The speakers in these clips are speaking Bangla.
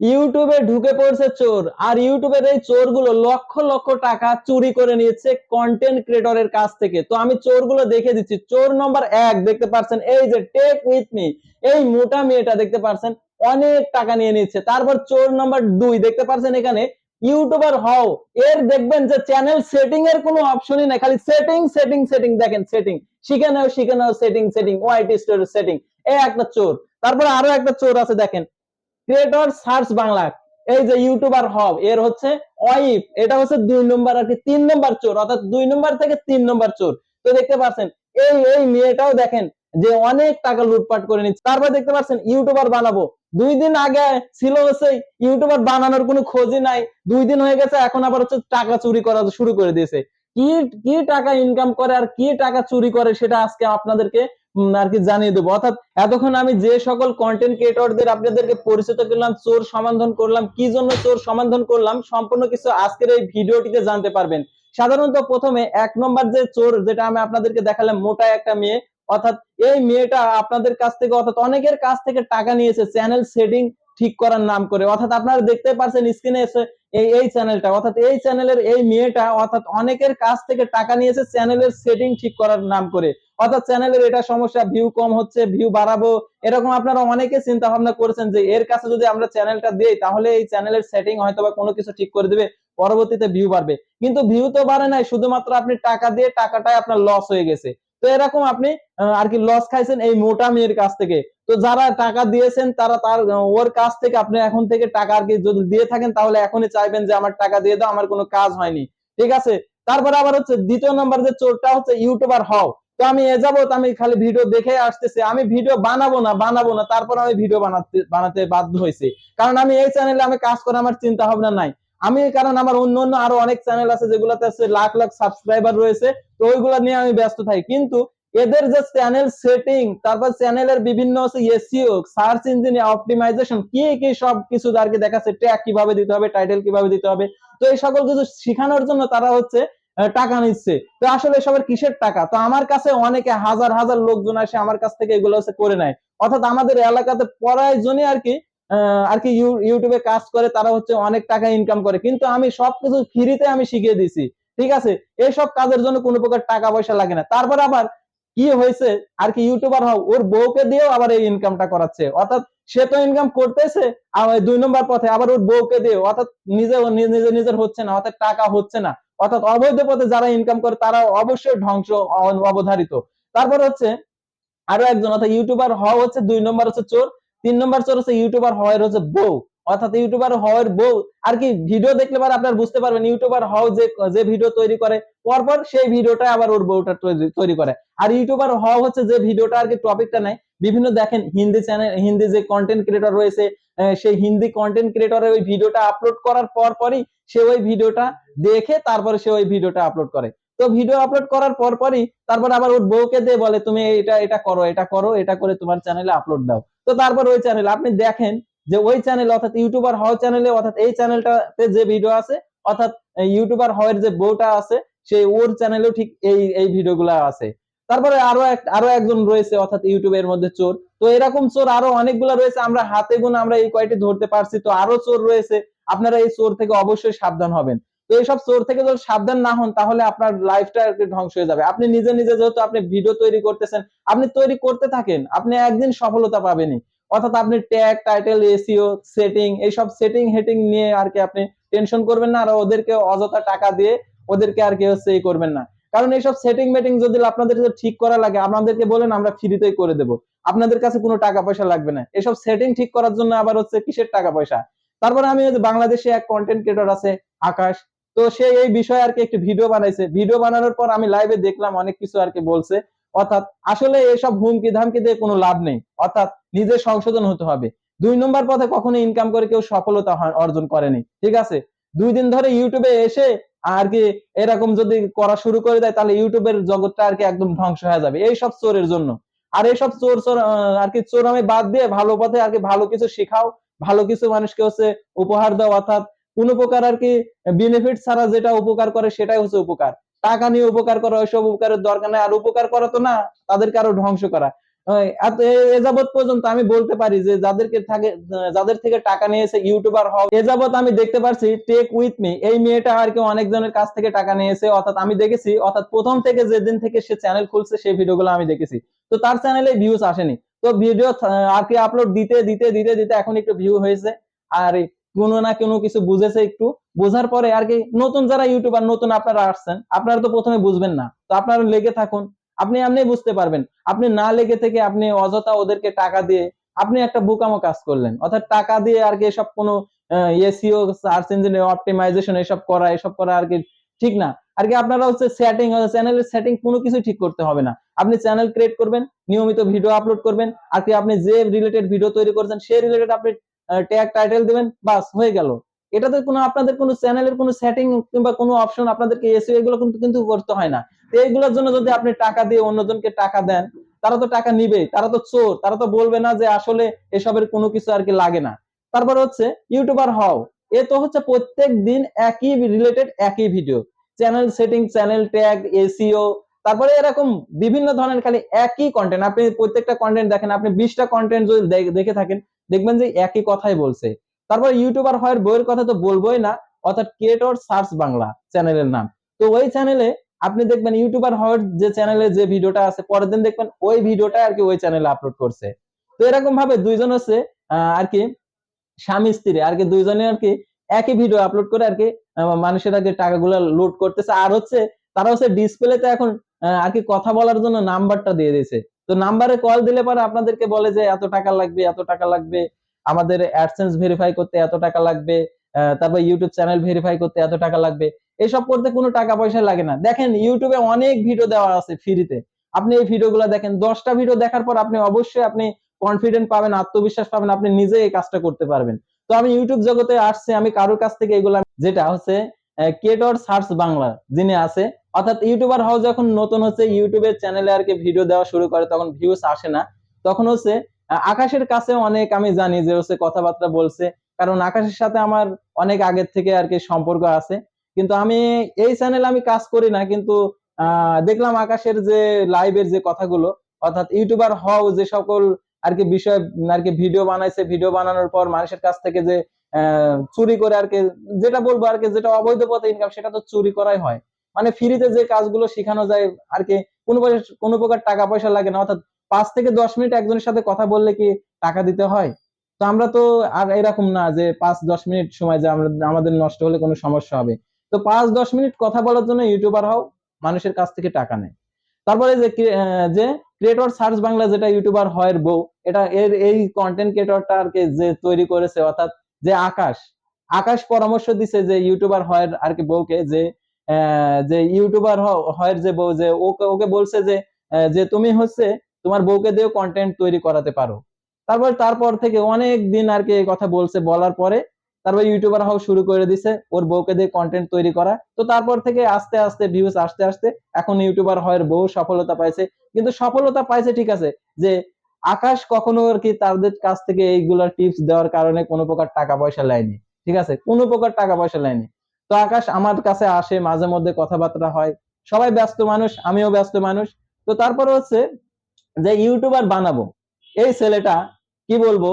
ইউটিউবে ঢুকে পড়ছে চোর। আর ইউটিউবের এই চোরগুলো লক্ষ লক্ষ টাকা চুরি করে নিয়েছে কন্টেন্ট ক্রিয়েটরের কাছ থেকে। তো আমি চোরগুলো দেখে দিচ্ছি। চোর নম্বর এক, দেখতে পাচ্ছেন এই যে টেক উইথ মি এই মোটা মেয়েটা দেখতে পাচ্ছেন অনেক টাকা নিয়ে নিচ্ছে। তারপর চোর নম্বর দুই, দেখতে পাচ্ছেন এখানে? ইউটিউবার হও, এর দেখবেন যে চ্যানেল সেটিং এর কোনো অপশনই নাই। খালি সেটিং সেটিং সেটিং দেখেন সেটিং শিখে নাও শিখে নাও setting setting Y T store setting এ একটা চোর। তারপরে আরও একটা চোর আছে, দেখেন। ক্রিয়েটর সার্চ বাংলা এই যে ইউটিউবার হব এর হচ্ছে ওয়াইফ এটা হচ্ছে দুই নম্বর আর কি, তিন নম্বর চোর, অর্থাৎ দুই নম্বর থেকে তিন নম্বর চোর। তো দেখতে পাচ্ছেন, এই এই মেয়েটাও দেখেন যে অনেক টাকা লুটপাট করে নিচ্ছে। তারপর দেখতে পাচ্ছেন ইউটিউবার বানাবো। দুই দিন আগে ছিল হচ্ছে ইউটিউবার বানানোর কোনো খোঁজই নাই। দুই দিন হয়ে গেছে, এখন আবার হচ্ছে টাকা চুরি করা শুরু করে দিয়েছে। কি কি টাকা ইনকাম করে আর কি টাকা চুরি করে সেটা আজকে আপনাদেরকে আর কি জানিয়ে দেবো। অর্থাৎ এতক্ষণ আমি যে সকল কন্টেন্ট ক্রিয়েটরদের আপনাদেরকে পরিচিত করলাম, চোর সমাধান করলাম, কি জন্য চোর সমাধান করলাম, সম্পূর্ণ কিছু আজকের এই ভিডিওটিতে জানতে পারবেন। সাধারণত প্রথমে এক নম্বর যে চোর, যেটা আমি আপনাদেরকে দেখালাম, মোটা একটা মেয়ে, অর্থাৎ এই মেয়েটা আপনাদের কাছ থেকে, অর্থাৎ অনেকের কাছ থেকে টাকা নিয়েছে চ্যানেল সেটিং ঠিক করার নাম করে। অর্থাৎ আপনারা দেখতে পাচ্ছেন স্ক্রিনে এসে এই এই চ্যানেলটা অর্থাৎ এই চ্যানেলের এই মেয়েটা, অর্থাৎ অনেকের কাছ থেকে টাকা নিয়েছে চ্যানেলের সেটিং ঠিক করার নাম করে। অর্থাৎ চ্যানেলের এটা সমস্যা ভিউ কম হচ্ছে ভিউ বাড়াবো, এরকম আপনারা অনেকে চিন্তা ভাবনা করেছেন যে এর কাছে যদি আমরা চ্যানেলটা দিই, তাহলে এই চ্যানেলের সেটিং হয়তো বা কোনো কিছু ঠিক করে দিবে, পরবর্তীতে ভিউ বাড়বে। কিন্তু ভিউ তো বাড়ে নাই, শুধুমাত্র আপনি টাকা দিয়ে টাকাটাই আপনার লস হয়ে গেছে। তো এরকম আপনি আর কি লস খাইছেন এই মোটা মেয়ের কাছ থেকে। তো যারা টাকা দিয়েছেন, তারা তার ওর কাছ থেকে আপনি এখন থেকে টাকা আর কি যদি দিয়ে থাকেন, তাহলে এখনই চাইবেন যে আমার টাকা দিয়ে দাও, আমার কোনো কাজ হয়নি। ঠিক আছে? তারপরে আবার হচ্ছে দ্বিতীয় নম্বর যে চোরটা হচ্ছে ইউটিউবার হও। তো আমি এ যাবত আমি খালি ভিডিও দেখে আসতেছি, আমি ভিডিও বানাবো না বানাবো না, তারপর আমি ভিডিও বানাতে বানাতে বাধ্য হয়েছি। কারণ আমি এই চ্যানেলে আমি কাজ করে আমার চিন্তা ভাবনা নাই। আমি কারণ আমার অন্য অন্য আরও অনেক চ্যানেল আছে যেগুলোতে আছে লাখ লাখ সাবস্ক্রাইবার রয়েছে, তো ওইগুলা নিয়ে আমি ব্যস্ত থাকি। কিন্তু এদের যে চ্যানেল সেটিং তারপর চ্যানেলের বিভিন্ন হচ্ছে এসইও সার্চ ইঞ্জিন অপটিমাইজেশন কি কি সব কিছু আর কি দেখাচ্ছে ট্যাগ কীভাবে দিতে হবে টাইটেল কীভাবে দিতে হবে, তো এই সকল কিছু শেখানোর জন্য তারা হচ্ছে টাকা নিচ্ছে। তো আসলে এসবের কিসের টাকা? তো আমার কাছে অনেকে হাজার হাজার লোকজন আসে আমার কাছ থেকে এগুলো হচ্ছে করে নেয়। অর্থাৎ আমাদের এলাকাতে পড়ায় আর কি আর কি ইউটিউবে কাজ করে, তারা হচ্ছে অনেক টাকা ইনকাম করে। কিন্তু আমি সবকিছু ফ্রিতে আমি শিখিয়ে দিছি ঠিক আছে? এইসব কাজের জন্য কোনো প্রকার টাকা পয়সা লাগে না। তারপর আবার কি হয়েছে, আর কি ইউটিউবার হও, ওর বউকে দিয়েও আবার এই ইনকামটা করাচ্ছে। অর্থাৎ সে তো ইনকাম করতেছে, আর দুই নম্বর পথে আবার ওর বউকে দিয়ে অর্থাৎ নিজে নিজে নিজের হচ্ছে না, অর্থাৎ টাকা হচ্ছে না। অর্থাৎ অবৈধ পথে যারা ইনকাম করে তারা অবশ্যই ধ্বংস অবধারিত। তারপর হচ্ছে আরও একজন, অর্থাৎ ইউটিউবার হওয়া হচ্ছে, দুই নম্বর হচ্ছে চোর। তিন নম্বর চোর হচ্ছে ইউটিউবার হওয়ার হচ্ছে বউ। অর্থাৎ ইউটিউবার হওয়ার বউ, আর কি ভিডিও দেখলে পরে আপনার বুঝতে পারবেন ইউটিউবার হও যে যে ভিডিও তৈরি করে, পরপর সেই ভিডিওটা আবার ওর বউটা তৈরি- করে। আর ইউটিউবার হওয়া হচ্ছে যে ভিডিওটা আর কি টপিকটা নেয়, বিভিন্ন দেখেন হিন্দি চ্যানেল হিন্দি যে কন্টেন্ট ক্রিয়েটর রয়েছে সেই হিন্দি কন্টেন্ট ক্রিয়েটরের ওই ভিডিওটা আপলোড করার পর পরই সে ওই ভিডিওটা দেখে, তারপরে সে ওই ভিডিওটা আপলোড করে। তো ভিডিও আপলোড করার পর পরই তারপর আবার ওর বউকে দিয়ে বলে, তুমি এটা এটা করো এটা করো, এটা করে তোমার চ্যানেলে আপলোড দাও। তো তারপর ওই চ্যানেল আপনি দেখেন যে ওই চ্যানেল অর্থাৎ ইউটিউবার হওয়া চ্যানেলে অর্থাৎ এই চ্যানেলটাতে যে ভিডিও আছে, অর্থাৎ ইউটিউবার হওয়ার যে বউটা আছে, সেই ওর চ্যানেলেও ঠিক এই এই ভিডিওগুলো আছে। তারপরে আরও এক, আরও একজন রয়েছে, অর্থাৎ ইউটিউবের মধ্যে চোর। তো এরকম চোর আরও অনেকগুলো রয়েছে, আমরা হাতে গুণ আমরা এই কয়টি ধরতে পারছি। তো আরও চোর রয়েছে, আপনারা এই চোর থেকে অবশ্যই সাবধান হবেন। তো এইসব চোর থেকে যদি সাবধান না হন, তাহলে আপনার লাইফটা আর কি ধ্বংস হয়ে যাবে। আপনি নিজে নিজে যেহেতু আপনি ভিডিও তৈরি করতেছেন, আপনি তৈরি করতে থাকেন, আপনি একদিন সফলতা পাবেনই। অর্থাৎ আপনি tag title S E O setting এইসব সেটিং হেটিং নিয়ে আর কি আপনি টেনশন করবেন না, আর ওদেরকে অযথা টাকা দিয়ে ওদেরকে আর কি হচ্ছে এই করবেন না। কারণ এইসব সেটিং মেটিং যদি আপনাদের ঠিক করা লাগে, আপনাদেরকে বলেন, আমরা ফ্রিতেই করে দেব। আপনাদের কাছে কোনো টাকা পয়সা লাগবে না। এসব সেটিং ঠিক করার জন্য আবার হচ্ছে কিসের টাকা পয়সা? তারপরে আমি বাংলাদেশে এক কন্টেন্ট ক্রিয়েটর আছে, আকাশ। তো সে এই বিষয়ে আর কি একটি ভিডিও বানাইছে। ভিডিও বানানোর পর আমি লাইভে দেখলাম, অনেক কিছু আর কি বলছে। অর্থাৎ আসলে এসব হুমকি ধামকি দিয়ে কোনো লাভ নেই। অর্থাৎ নিজে সংশোধন হতে হবে। দুই নম্বর পথে কখনো ইনকাম করে কেউ সফলতা অর্জন করেনি। ঠিক আছে? দুই দিন ধরে ইউটিউবে এসে আর কি এরকম যদি করা শুরু করে দেয়, তাহলে ইউটিউবের জগৎটা আর কি একদম ধ্বংস হয়ে যাবে। এই সব চোরের জন্য। আর এইসব চোর চোর আর কি চোর আমি বাদ দিয়ে ভালো পথে আর কি ভালো কিছু শেখাও, ভালো কিছু মানুষকে হচ্ছে উপহার দাও। অর্থাৎ কোন প্রকার আর কি বেনিফিট ছাড়া যেটা উপকার করে সেটাই হচ্ছে উপকার। টাকা নিয়ে উপকার করা, ওইসব উপকারের দরকার নেই। আর উপকার করা তো না, তাদেরকে আরও ধ্বংস করা। ওই এত- এ- এ যাবৎ পর্যন্ত আমি বলতে পারি যে যাদেরকে থাকে, যাদের থেকে টাকা নিয়েছে ইউটিউবার হও, এ যাবৎ আমি দেখতে পারছি টেক উইথ মি এই মেয়েটা আর কি অনেকজনের কাছ থেকে টাকা নিয়েছে। অর্থাৎ আমি দেখেছি, অর্থাৎ প্রথম থেকে যেদিন থেকে সে চ্যানেল খুলছে, সেই ভিডিওগুলো আমি দেখেছি। তো তার চ্যানেলে ভিউজ আসেনি। তো ভিডিও আর কি আপলোড দিতে দিতে দিতে দিতে এখন একটু ভিউ হয়েছে। আর কোনো না কোনো কিছু বুঝেছে একটু, বোঝার পরে আর কি নতুন যারা ইউটিউবার নতুন আপনারা আসছেন, আপনারা তো প্রথমে বুঝবেন না। তো আপনারা লেগে থাকুন, আপনি এমনি বুঝতে পারবেন। আপনি না লেগে থেকে আপনি অযথা ওদেরকে টাকা দিয়ে, আপনি একটা বোকামো কাজ করলেন। অর্থাৎ টাকা দিয়ে আর কি এসব কোনো এসিও সার্চ ইঞ্জিন অপটিমাইজেশন এসব করা এসব করা আর কি ঠিক না। আর কি আপনারা হচ্ছে সেটিং চ্যানেলের সেটিং কোনো কিছু ঠিক করতে হবে না। আপনি চ্যানেল ক্রিয়েট করবেন, নিয়মিত ভিডিও আপলোড করবেন। আর কি আপনি যে রিলেটেড ভিডিও তৈরি করছেন, সেই রিলেটেড আপনি ট্যাগ টাইটেল দিবেন, বাস, হয়ে গেল। এটাতে কোনো আপনাদের কোনো চ্যানেলের কোনো সেটিং কিংবা কোনো অপশন আপনাদেরকে এসিও এগুলো কিন্তু করতে হয় না। এইগুলোর জন্য যদি আপনি টাকা দিয়ে অন্যজনকে টাকা দেন, তারা তো টাকা নিবে তারা তো চোর, তারা তো বলবে না যে আসলে এসবের কোনো কিছু আর কি লাগে না। তারপর হচ্ছে ইউটিউবার হও। এ তো হচ্ছে প্রত্যেক দিন একই রিলেটেড একই video channel setting channel tag S E O তারপরে এরকম বিভিন্ন ধরনের খালি একই কন্টেন্ট আপনি প্রত্যেকটা কন্টেন্ট দেখেন, আপনি বিশটা কন্টেন্ট যদি দেখে থাকেন দেখবেন যে একই কথাই বলছে। তারপর ইউটিউবার হওয়ার বইয়ের কথা তো বলবোই না, অর্থাৎ ক্রিয়েটর সার্চ বাংলা চ্যানেলের নাম। তো ওই চ্যানেলে আপনি দেখবেন ইউটিউবার হওয়ার যে চ্যানেলে যে ভিডিওটা আছে, পরের দিন দেখবেন ওই ভিডিওটা আর কি ওই চ্যানেলে আপলোড করছে। তো এরকম ভাবে দুইজন হচ্ছে আর কি স্বামী স্ত্রী, আর কি দুইজনে আর কি একই ভিডিও আপলোড করে আর কি মানুষের আগে টাকাগুলো লোড করতেছে। আর হচ্ছে তারা হচ্ছে ডিসপ্লেতে এখন আর কি কথা বলার জন্য নাম্বারটা দিয়ে দিয়েছে। তো নাম্বারে কল দিলে পরে আপনাদেরকে বলে যে, এত টাকা লাগবে, এত টাকা লাগবে। আমাদের অ্যাডসেন্স ভেরিফাই করতে এত টাকা লাগবে। তারপর ইউটিউব চ্যানেল ভেরিফাই করতে এত টাকা লাগবে। এসব করতে কোনো টাকা পয়সা লাগে না। দেখেন ইউটিউবে অনেক ভিডিও দেওয়া আছে ফ্রিতে আপনি এই ভিডিওগুলো দেখেন দশটা ভিডিও দেখার পর আপনি অবশ্যই আপনি কনফিডেন্ট পাবেন, আত্মবিশ্বাস পাবেন, আপনি নিজে এই কাজটা করতে পারবেন। তো আমি ইউটিউব জগতে আসছি, আমি কারোর কাছ থেকে এগুলা যেটা হচ্ছে কেটর সার্চ বাংলা, যিনি আছে অর্থাৎ ইউটিউবার হওয়া যখন নতুন হচ্ছে, ইউটিউবের চ্যানেলে আর কি ভিডিও দেওয়া শুরু করে, তখন ভিউস আসে না। তখন হচ্ছে আকাশের কাছে অনেক আমি জানি যে হচ্ছে কথাবার্তা বলছে, কারণ আকাশের সাথে আমার অনেক আগের থেকে আর কি সম্পর্ক আছে। কিন্তু আমি এই চ্যানেলে আমি কাজ করি না, কিন্তু দেখলাম আকাশের যে লাইভের যে কথাগুলো, অর্থাৎ ইউটিউবার হও যে সকল আর কি বিষয় আর কি ভিডিও বানাইছে ভিডিও বানানোর পর মানুষের কাছ থেকে যে চুরি করে আর কি যেটা বলব আর কি যেটা অবৈধ পথে ইনকাম সেটা তো চুরি করাই হয়। মানে ফ্রিতে যে কাজগুলো শেখানো যায়, আর কি, কোনো কোনো প্রকার টাকা পয়সা লাগে না। অর্থাৎ পাঁচ থেকে দশ মিনিট একজনের সাথে কথা বললে কি টাকা দিতে হয়? তো আমরা তো আর এরকম না যে পাঁচ দশ মিনিট সময় যে আমরা আমাদের নষ্ট হলে কোনো সমস্যা হবে। তো পাঁচ দশ মিনিট কথা বলার জন্য ইউটিউবার হও, মানুষের কাছ থেকে টাকা নেয়। তারপরে যে যে ক্রিয়েটর সার্চ বাংলা যেটা ইউটিউবার হয় বউ, এটা এর এই কন্টেন্ট ক্রিয়েটরটা আর কি যে তৈরি করেছে, অর্থাৎ যে আকাশ আকাশ পরামর্শ দিছে যে ইউটিউবার হয় আর কি বউকে যে যে ইউটিউবার হয় যে বউ, যে ওকে ওকে বলছে যে যে তুমি হচ্ছে তোমার বউকে দিয়েও কন্টেন্ট তৈরি করাতে পারো। তারপর তারপর থেকে অনেক দিন আর কি এই কথা বলছে। বলার পরে তারপর ইউটিউবার হওয়া শুরু করে দিছে, ওর বউকে দিয়ে কন্টেন্ট তৈরি করা। তো তারপর থেকে আস্তে আস্তে ভিউজ আসতে আসতে এখন ইউটিউবার হওয়ার বউ সফলতা পাইছে। কিন্তু সফলতা পাইছে ঠিক আছে, যে আকাশ কখনো আর কি তাদের কাছ থেকে এইগুলা টিপস দেওয়ার কারণে কোনো প্রকার টাকা পয়সা নেয়নি। ঠিক আছে, কোনো প্রকার টাকা পয়সা নেয়নি। তো আকাশ আমার কাছে আসে, মাঝে মধ্যে কথাবার্তা হয়। সবাই ব্যস্ত মানুষ, আমিও ব্যস্ত মানুষ। তো তারপরে হচ্ছে যে ইউটিউবার বানাবো। এই ছেলেটা কি বলব?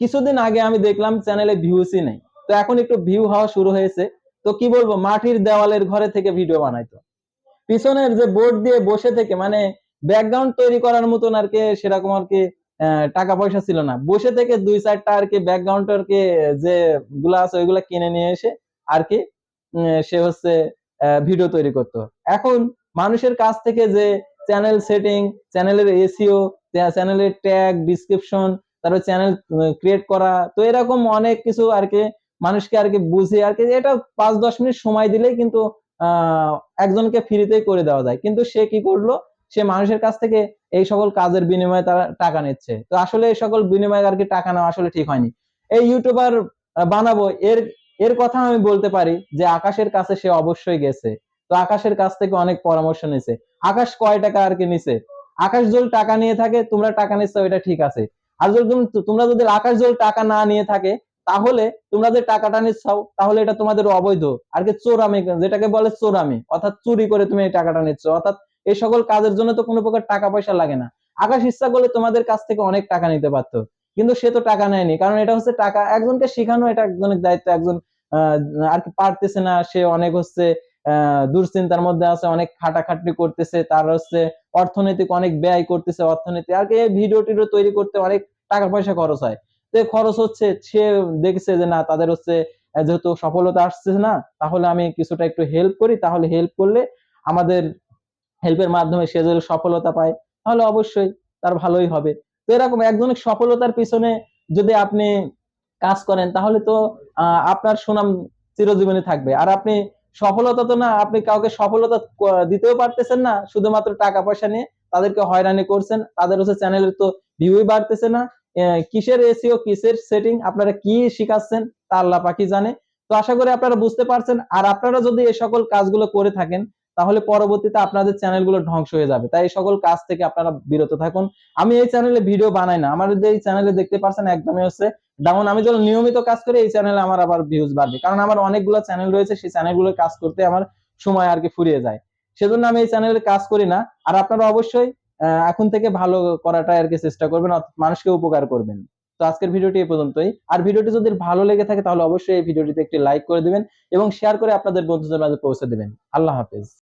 কিছুদিন আগে আমি দেখলাম চ্যানেলে ভিউসই নেই। তো এখন একটু ভিউ হওয়া শুরু হয়েছে। তো কি বলব? মাটির দেওয়ালের ঘরে থেকে ভিডিও বানাইতো। পিছনের যে বোর্ড দিয়ে বসে থেকে মানে ব্যাকগ্রাউন্ড তৈরি করার মতন আর কি, সেরকম আর কি টাকা পয়সা ছিল না। বসে থেকে দুই চারটা আর কি ব্যাকগ্রাউন্ড আর কি, যে গুলা আছে, ওইগুলা কিনে নিয়ে এসে আর কি সে হচ্ছে ভিডিও তৈরি করতো। এখন মানুষের কাছ থেকে যে চ্যানেল সেটিং চ্যানেলের এসিও চ্যানেলের ট্যাগ ডিসক্রিপশন তারপর চ্যানেল ক্রিয়েট করা, তো এরকম অনেক কিছু আর কি মানুষকে আর কি বুঝিয়ে আর কি, এটা পাঁচ দশ মিনিট সময় দিলেই কিন্তু একজনকে ফ্রিতেই করে দেওয়া যায়। কিন্তু সে কি করল? সে মানুষের কাছ থেকে এই সকল কাজের বিনিময়ে তারা টাকা নিচ্ছে। তো আসলে এই সকল বিনিময়ে আর কি টাকা নেওয়া আসলে ঠিক হয়নি। এই ইউটিউবার বানাবো, এর এর কথা আমি বলতে পারি যে আকাশের কাছে সে অবশ্যই গেছে। তো আকাশের কাছ থেকে অনেক পরামর্শ নিছে। আকাশ কয় টাকা আর কি নিছে? আকাশ যদি টাকা নিয়ে থাকে, তোমরা টাকা নিচ্ছ এটা ঠিক আছে। আর যদি তোমরা যদি আকাশ যদি টাকা না নিয়ে থাকে, তাহলে তোমরা যে টাকাটা নিচ্ছাও তাহলে এটা তোমাদের অবৈধ। আর কি চোরামি, যেটাকে বলে চোরামি, অর্থাৎ চুরি করে তুমি এই টাকাটা নিচ্ছ অর্থাৎ এই সকল কাজের জন্য তো কোনো প্রকার টাকা পয়সা লাগে না। আকাশ ইচ্ছা করলে তোমাদের কাছ থেকে অনেক টাকা নিতে পারতো। কিন্তু সে তো টাকা নেয়নি। কারণ এটা হচ্ছে টাকা, একজনকে শেখানো এটা একজনের দায়িত্ব, একজন আর কি পারতেছে না, সে অনেক হচ্ছে দুশ্চিন্তার মধ্যে আছে, অনেক খাটাখাটনি করতেছে, তার হচ্ছে অর্থনৈতিক অনেক ব্যয় করতেছে অর্থনীতি আর কি ভিডিও টিডিও তৈরি করতে অনেক টাকা পয়সা খরচ হয়। তো খরচ হচ্ছে, সে দেখছে যে না, তাদের হচ্ছে যেহেতু সফলতা আসছে না, তাহলে আমি কিছুটা একটু হেল্প করি, তাহলে হেল্প করলে আমাদের হেল্পের মাধ্যমে সে যদি সফলতা পায়, তাহলে অবশ্যই তার ভালোই হবে। তো এরকম একজনের সফলতার পিছনে যদি আপনি কাজ করেন, তাহলে তো আপনার সুনাম চিরজীবনে থাকবে। আর আপনি সফলতা তো না, আপনি কাউকে সফলতা দিতেও পারতেছেন না, শুধুমাত্র টাকা পয়সা নিয়ে তাদেরকে হয়রানি করছেন। তাদের হচ্ছে চ্যানেলের তো ভিউই বাড়তেছে না। কিসের এসিও কিসের সেটিং আপনারা কি শিখাচ্ছেন, তা আল্লাহ পাকি জানে। তো আশা করি আপনারা বুঝতে পারছেন। আর আপনারা যদি এই সকল কাজগুলো করে থাকেন তাহলে পরবর্তীতে আপনাদের চ্যানেলগুলো ধ্বংস হয়ে যাবে। তাই এই সকল কাজ থেকে আপনারা বিরত থাকুন। আমি এই চ্যানেলে ভিডিও বানাই না। আমাদের এই চ্যানেলে দেখতে পাচ্ছেন একদমই হচ্ছে ডাউন। আমি যখন নিয়মিত কাজ করি, এই চ্যানেলে আমার আবার ভিউজ বাড়বে। কারণ আমার অনেকগুলো চ্যানেল রয়েছে, সেই চ্যানেলগুলো কাজ করতে আমার সময় আর কি ফুরিয়ে যায়। সেজন্য আমি এই চ্যানেলে কাজ করি না। আর আপনারা অবশ্যই এখন থেকে ভালো করাটা আর কি চেষ্টা করবেন মানুষকে উপকার করবেন। তো আজকের ভিডিওটি এই পর্যন্তই। আর ভিডিওটি যদি ভালো লেগে থাকে, তাহলে অবশ্যই এই ভিডিওটিতে একটি লাইক করে দিবেন এবং শেয়ার করে আপনাদের বন্ধুদের মাঝে পৌঁছে দিবেন। আল্লাহ হাফেজ।